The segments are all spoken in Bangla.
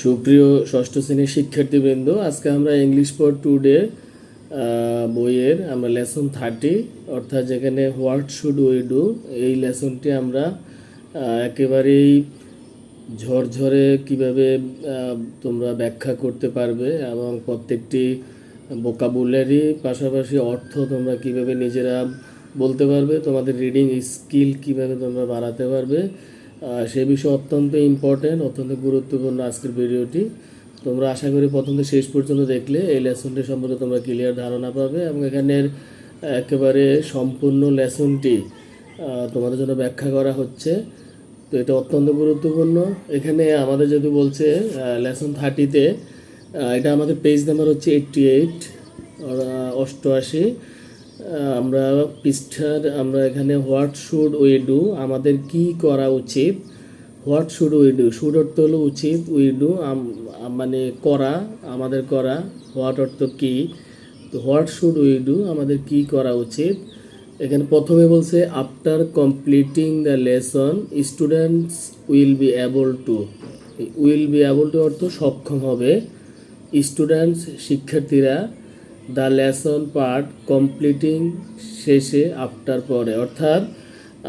সুপ্রিয় ষষ্ঠ শ্রেণির শিক্ষার্থীবৃন্দ, আজকে আমরা ইংলিশ ফর টুডে বইয়ের আমরা লেসন থার্টি অর্থাৎ যেখানে হোয়াট শুড উই ডু এই লেসনটি আমরা একেবারেই ঝরঝরে কীভাবে তোমরা ব্যাখ্যা করতে পারবে এবং প্রত্যেকটি বোকাবুলারি পাশাপাশি অর্থ তোমরা কীভাবে নিজেরা বলতে পারবে, তোমাদের রিডিং স্কিল কীভাবে তোমরা বাড়াতে পারবে সে বিষয়ে অত্যন্ত ইম্পর্টেন্ট অত্যন্ত গুরুত্বপূর্ণ আজকের ভিডিওটি। তোমরা আশা করি প্রথম থেকে শেষ পর্যন্ত দেখলে এই লেসনটি সম্পর্কে তোমরা ক্লিয়ার ধারণা পাবে এবং এখানের একেবারে সম্পূর্ণ লেসনটি তোমাদের জন্য ব্যাখ্যা করা হচ্ছে। তো এটা অত্যন্ত গুরুত্বপূর্ণ। এখানে আমাদের যদি বলছে লেসন থার্টিতে এটা আমাদের পেজ নাম্বার হচ্ছে এইটটি এইট অষ্টআশি। আমরা পৃষ্ঠার, আমরা এখানে হোয়াট শুড উই ডু, আমাদের কি করা উচিত? What should we do? Should অর্থ হলো উচিত, উই ডু মানে করা, আমাদের করা। হোয়াট অর্থ কি? তো হোয়াট শুড উই ডু, আমাদের কি করা উচিত? এখানে প্রথমে বলছে after completing the lesson students will be able to will be able to অর্থ সক্ষম হবে। স্টুডেন্টস শিক্ষার্থীরা দ্য লেসন পার্ট কমপ্লিটিং শেষে আফটার পরে। অর্থাৎ,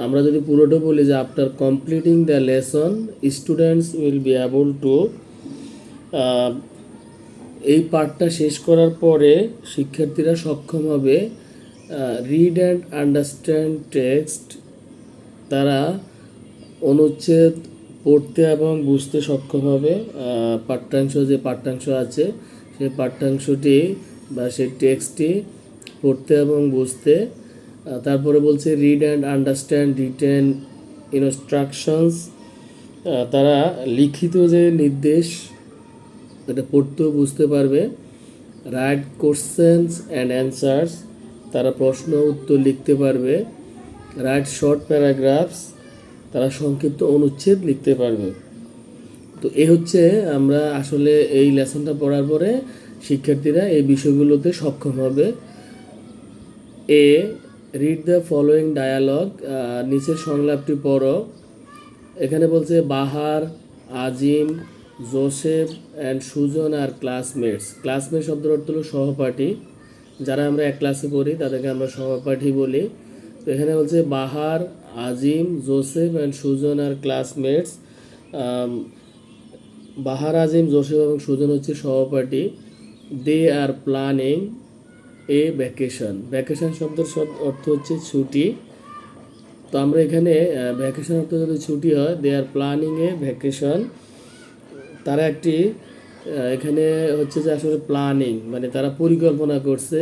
আমরা যদি পুরোটা বলি যে after completing the lesson, students will be able to এই পার্টটা শেষ করার পরে শিক্ষার্থীরা সক্ষম হবে রিড অ্যান্ড আন্ডারস্ট্যান্ড টেক্সট তারা অনুচ্ছেদ পড়তে এবং বুঝতে সক্ষম হবে। পাঠ্যাংশ যে পাঠ্যাংশ আছে সেই পাঠ্যাংশটি বা সেই টেক্সটটি পড়তে এবং বুঝতে তারপরে বলছে read and understand written instructions তারা লিখিত যে নির্দেশ, এটা পড়তেও বুঝতে পারবে রাইট কোশ্চেন্স অ্যান্ড অ্যান্সার্স তারা প্রশ্ন উত্তর লিখতে পারবে রাইট শর্ট প্যারাগ্রাফস তারা সংক্ষিপ্ত অনুচ্ছেদ লিখতে পারবে। তো এই হচ্ছে আমরা আসলে এই লেসনটা পড়ার পরে শিক্ষার্থীরা এই বিষয়গুলোতে সক্ষম হবে। A read the following dialogue নিচের সংলাপটি পড়ো। এখানে বলছে, Bahar, Azim, Joseph and Sujan are classmates classmate শব্দের অর্থ হলো সহপাঠী। যারা আমরা এক ক্লাসে পড়ি, তাদেরকে আমরা সহপাঠী বলি। তো এখানে বলছে, Bahar, Azim, Joseph and Sujan are classmates Bahar, Azim, Joseph এবং সুজন হচ্ছে সহপাঠী। They are planning a vacation vacation শব্দের সব অর্থ হচ্ছে ছুটি। তো আমরা এখানে ভ্যাকেশন অর্থ যদি ছুটি হয় দে আর প্ল্যানিং এ ভ্যাকেশন তারা একটি এখানে হচ্ছে যে আসলে প্ল্যানিং মানে তারা পরিকল্পনা করছে।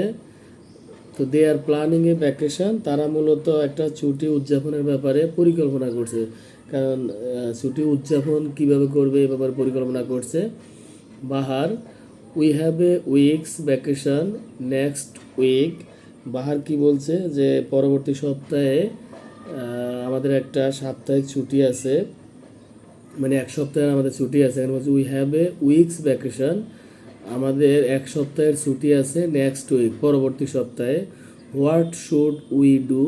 তো দে আর প্ল্যানিং এ ভ্যাকেশন তারা মূলত একটা ছুটি উদযাপনের ব্যাপারে পরিকল্পনা করছে। কারণ ছুটি উদযাপন কীভাবে করবে এ ব্যাপারে পরিকল্পনা করছে। Bahar we have a week's vacation next week Bahar কি বলছে যে পরবর্তী সপ্তাহে আমাদের একটা সাপ্তাহিক ছুটি আছে। মানে এক সপ্তাহের আমাদের ছুটি আছে। এখানে বলছে we have a week's vacation আমাদের এক সপ্তাহের ছুটি আছে নেক্সট উইক পরবর্তী সপ্তাহে। হোয়াট শুড উই ডু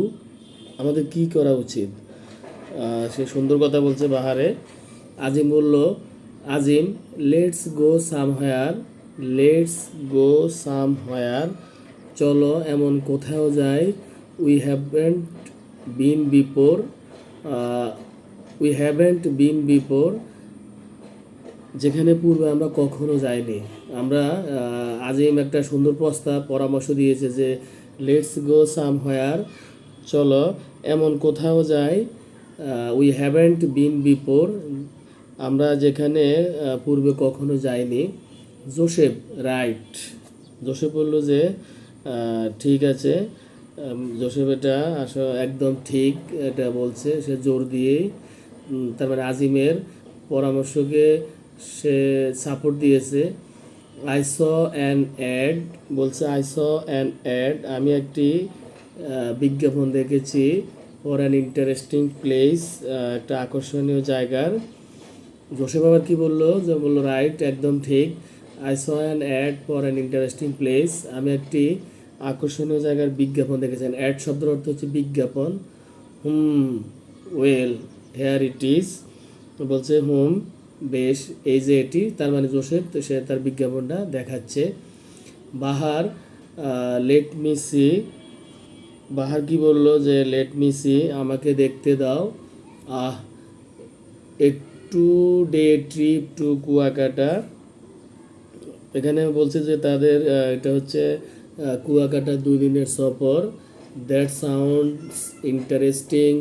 আমাদের কি করা উচিত? সে সুন্দর কথা বলছে বাহারে। আজিম বলল, Azim let's go somewhere let's go somewhere চলো, এমন কোথাও যাই। We haven't been before we haven't been before যেখানে পূর্বে আমরা কখনো যাইনি। আমরা আজিম একটা সুন্দর প্রস্তাব, পরামর্শ দিয়েছে যে লেটস গো সাম হোয়ার চলো, এমন কোথাও যাই। উই হ্যাভেন্ট বিন বিফোর আমরা যেখানে পূর্বে কখনো যাইনি। Joseph, right. জোসেফ বলল যে ঠিক আছে জোসেফ এটা আসলে একদম ঠিক এটা বলছে, সে জোর দিয়েই তার মানে আজিমের পরামর্শকে সে সাপোর্ট দিয়েছে। আই স অ্যান অ্যাড বলছে আই স অ্যান অ্যাড আমি একটি বিজ্ঞাপন দেখেছি ফর অ্যান ইন্টারেস্টিং প্লেস একটা আকর্ষণীয় জায়গার। জোসেফ আবার কি বলল? যে বলল রাইট একদম ঠিক। I saw an ad for an interesting place আমি একটি আকর্ষণীয় জায়গার বিজ্ঞাপন দেখেছেন অ্যাড শব্দের অর্থ হচ্ছে বিজ্ঞাপন। Hmm well here it is বলছে, হুম, বেশ, এই যে এটি, তার মানে জোসেফ, তো সে তার বিজ্ঞাপনটা দেখাচ্ছে। Bahar let me see Bahar কি বলল যে লেট মি সি আমাকে দেখতে দাও। আহ a two day trip to Kuakata. এখানে বলছে যে তাদের এটা হচ্ছে কুয়াকাটা দুই দিনের সফর। That sounds interesting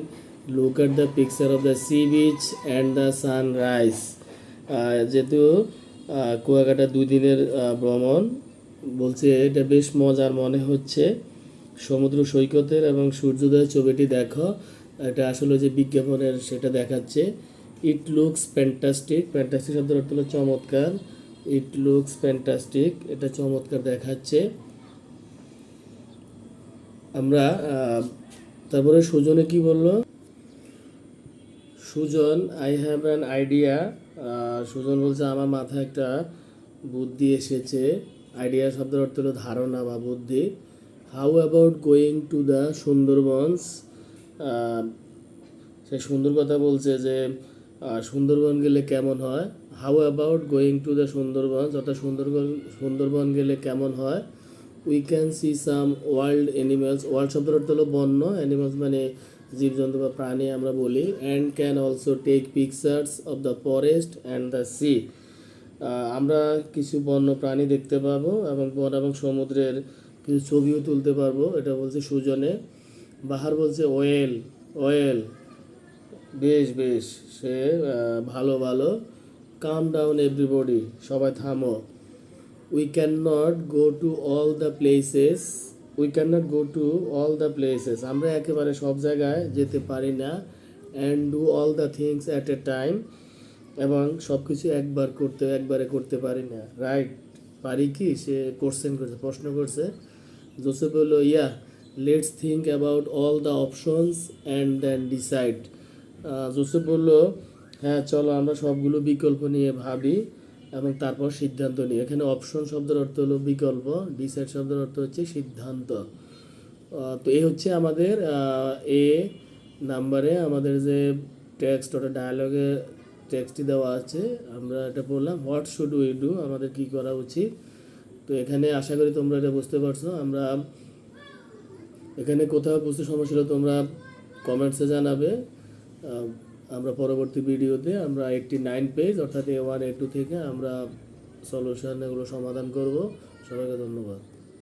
look at the picture of the sea beach and the sunrise যেহেতু কুয়াকাটা দুই দিনের ভ্রমণ, বলছে এটা বেশ মজার মনে হচ্ছে। সমুদ্র সৈকতের এবং সূর্যোদয়ের ছবিটি দেখো। এটা আসলে যে বিজ্ঞাপনের সেটা দেখাচ্ছে। ইট লুকস ফ্যান্টাস্টিক ফ্যান্টাস্টিক শব্দের অর্থ হলো চমৎকার। ইট লুকস ফ্যান্টাস্টিক এটা চমৎকার দেখাচ্ছে। আমরা তারপরে সুজনে কি বলল? Sujan I have an idea Sujan বলছে, আমার মাথায় একটা বুদ্ধি এসেছে। আইডিয়া শব্দের অর্থ হলো ধারণা বা বুদ্ধি। How about going to the Sundarbans সে সুন্দর কথা বলছে যে সুন্দরবন গেলে কেমন হয়? How about going to the Sundarban? অর্থাৎ সুন্দরবন সুন্দরবন গেলে কেমন হয়? We can see some wild animals world শব্দের অর্থ হলো বন্য। অ্যানিমালস মানে জীবজন্তু বা প্রাণী আমরা বলি। And can also take pictures of the forest and the sea আমরা কিছু বন্য প্রাণী দেখতে পাবো এবং বন এবং সমুদ্রের কিছু ছবিও তুলতে পারব। এটা বলছে সুজনে। বাহার বলছে ওয়েল ওয়েল। বেশ বেশ। সে ভালো ভালো। কাম ডাউন এভরিবডি সবাই থামো। We can not go to all the places we can not go to all the places আমরা একেবারে সব জায়গায় যেতে পারি না। And do all the things at a time এবং সব কিছু একবার করতে, একবারে করতে পারি না। রাইট পারি কি? সে কোশ্চেন করছে, প্রশ্ন করছে। জোসেফ বলল yeah let's think about all the options and then decide Joseph বলল হ্যাঁ চলো আমরা সবগুলো বিকল্প নিয়ে ভাবি এবং তারপর সিদ্ধান্ত নিই। এখানে অপশন শব্দের অর্থ হলো বিকল্প ডিসাইড শব্দের অর্থ হচ্ছে সিদ্ধান্ত। তো এই হচ্ছে আমাদের এ নাম্বারে আমাদের যে টেক্সট ওটা ডায়ালগে টেক্সটটি দেওয়া আছে। আমরা এটা বললাম হোয়াট শুড উই ডু আমাদের কি করা উচিত? তো এখানে আশা করি তোমরা এটা বুঝতে পারছ। আমরা এখানে কোথাও বুঝতে সমস্যা হলে তোমরা কমেন্টসে জানাবে। আমরা পরবর্তী ভিডিওতে আমরা এইটটি নাইন পেজ অর্থাৎ এ ওয়ান এ টু থেকে আমরা সলিউশন এগুলো সমাধান করব। সবাইকে ধন্যবাদ।